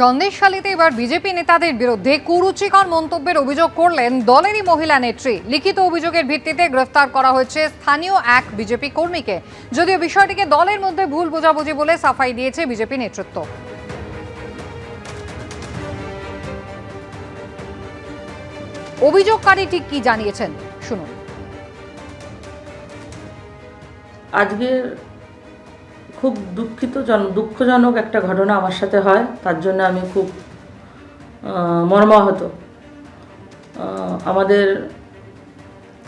সন্দেশখালীতে এবার বিজেপি নেতাদের বিরুদ্ধে কুরুচিকর মন্তব্যের অভিযোগ করলেন দলেরই মহিলা নেত্রী। লিখিত অভিযোগের ভিত্তিতে গ্রেফতার করা হয়েছে স্থানীয় এক বিজেপি কর্মীকে। যদিও বিষয়টিকে দলের মধ্যে ভুল বোঝাবুঝি বলে সাফাই দিয়েছে বিজেপি নেতৃত্ব। অভিযোগকারী ঠিক কি জানিয়েছেন? শুনুন। আজকে খুব দুঃখিত জন দুঃখজনক একটা ঘটনা আমার সাথে হয়, তার জন্য আমি খুব মর্মাহত। আমাদের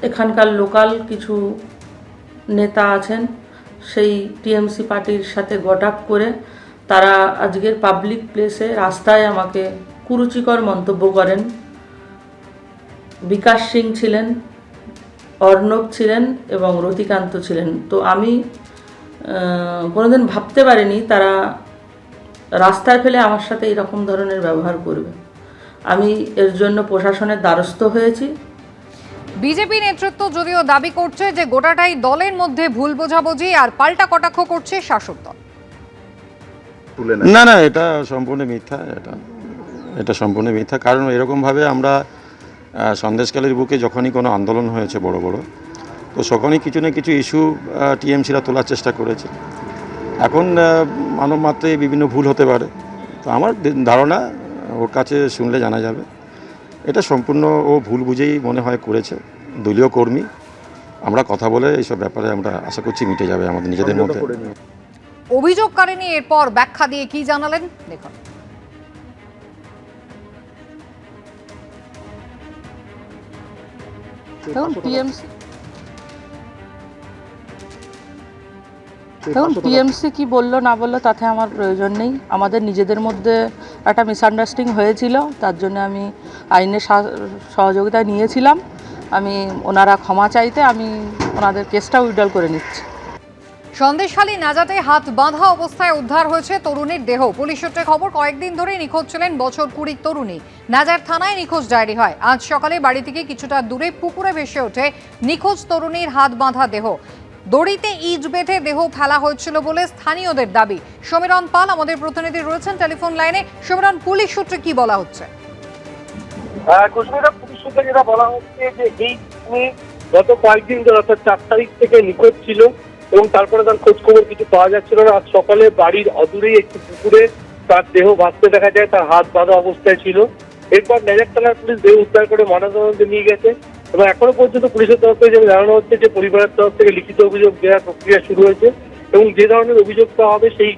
এখানকার লোকাল কিছু নেতা আছেন, সেই টিএমসি পার্টির সাথে গটাপ করে তারা আজকের পাবলিক প্লেসে রাস্তায় আমাকে কুরুচিকর মন্তব্য করেন। বিকাশ সিং ছিলেন, অর্ণব ছিলেন এবং রতিকান্ত ছিলেন। তো আমি কোনোদিন ভাবতে পারিনি তারা রাস্তায় ফেলে আমার সাথে এরকম ধরনের ব্যবহার করবে। আমি এর জন্য প্রশাসনের দ্বারস্থ হয়েছি। বিজেপি নেতৃত্ব যদিও দাবি করছে যে গোটাটাই দলের মধ্যে ভুল বোঝাবুঝি আর পাল্টা কটাক্ষ করছে শাসক দল। না না এটা সম্পূর্ণ মিথ্যা এটা এটা সম্পূর্ণ মিথ্যা। কারণ এরকমভাবে আমরা সন্দেশকালের বুকে যখনই কোনো আন্দোলন হয়েছে বড় বড় তো তখনই কিছু না কিছু ইস্যু টিএমসিরা তোলার চেষ্টা করেছে। এখন মানব মাত্রে বিভিন্ন ভুল হতে পারে। তো আমার ধারণা ওর কাছে শুনলে জানা যাবে। এটা সম্পূর্ণ ও ভুল বুঝেই মনে হয় করেছে দলীয় কর্মী। আমরা কথা বলে এইসব ব্যাপারে আমরা আশা করছি মিটে যাবে আমাদের নিজেদের মধ্যে। করে নিয়ে। এরপর ব্যাখ্যা দিয়ে কি জানালেন? দেখুন। দেখুন টিএমসি দেখুন টিএমসি কি বলল না বলল তাতে আমার প্রয়োজন নেই। আমাদের নিজেদের মধ্যে একটা মিসআন্ডারস্ট্যান্ডিং হয়েছিল তার জন্য আমি আইনের সহযোগিতা নিয়েছিলাম। আমি ওনারা ক্ষমা চাইতে আমি ওনাদের কেসটা উইড্রল করে নিচ্ছি। সন্দেশখালী নাজাতে হাত বাঁধা অবস্থায় উদ্ধার হয়েছে তরুণীর দেহ। পুলিশ সূত্রে খবর কয়েকদিন ধরে নিখোঁজ ছিলেন বছর কুড়ির তরুণী। নাজার থানায় নিখোঁজ ডায়েরি হয়। আজ সকালে বাড়ি থেকে কিছুটা দূরে পুকুরে ভেসে ওঠে নিখোঁজ তরুণীর হাত বাঁধা দেহ। দড়িতে ইট বেঁধে দেহ ফেলা হয়েছিল বলে স্থানীয়দের দাবি। সমীরণ পাল আমাদের প্রতিনিধি রয়েছেন টেলিফোন লাইনে। সমীরণ পুলিশ সূত্রে কি বলা হচ্ছে? আহ, কুচবিহার পুলিশ সূত্রে যেটা বলা হচ্ছে যে এই গত কয়েকদিন ধরে চার তারিখ থেকে নিখোঁজ ছিল এবং তারপরে তার খোঁজ খবর কিছু পাওয়া যাচ্ছিল না। বাড়ির অদূরেই একটি পুকুরে তার দেহ ভাসতে দেখা যায় তার হাত বাঁধা অবস্থায় ছিল। এরপর পুলিশ দেহ উদ্ধার করে ময়নাতদন্তে নিয়ে গেছে। এবং এখনও পর্যন্ত পুলিশের তরফ থেকে জানানো হচ্ছে যে পরিবারের তরফ থেকে লিখিত অভিযোগ দেওয়ার প্রক্রিয়া শুরু হয়েছে এবং যে ধরনের অভিযোগ পাওয়া হবে সেই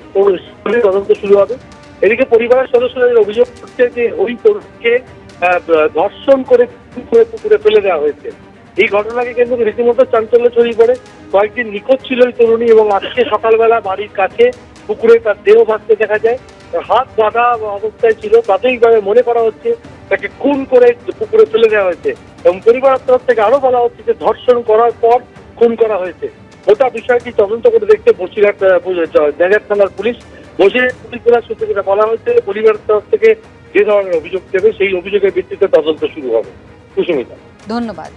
তদন্ত শুরু হবে। এদিকে পরিবারের সদস্যরা অভিযোগ করছে যে ওই তরুণকে ধর্ষণ করে পুকুরে ফেলে দেওয়া হয়েছে। এই ঘটনাকে করে রীতিমতো চাঞ্চল্য ছড়িয়ে পড়ে। কয়েকদিন নিখোঁজ ছিল ওই তরুণী এবং আজকে সকালবেলা বাড়ির কাছে পুকুরে তার দেহ ভাসতে দেখা যায়। হাত বাঁধা অবস্থায় ছিল। প্রাথমিকভাবে মনে করা হচ্ছে তাকে খুন করে পুকুরে ফেলে দেওয়া হয়েছে এবং পরিবারের তরফ থেকে আরও বলা হচ্ছে যে ধর্ষণ করার পর খুন করা হয়েছে। গোটা বিষয়টি তদন্ত করে দেখতে বসিরহাট নেজার থানার পুলিশ। বসিরহাট পুলিশ জেলার সূত্রে যেটা বলা হয়েছে, পরিবারের তরফ থেকে যে ধরনের অভিযোগ দেবে, সেই অভিযোগের ভিত্তিতে তদন্ত শুরু হবে। কুসুমিতা ধন্যবাদ।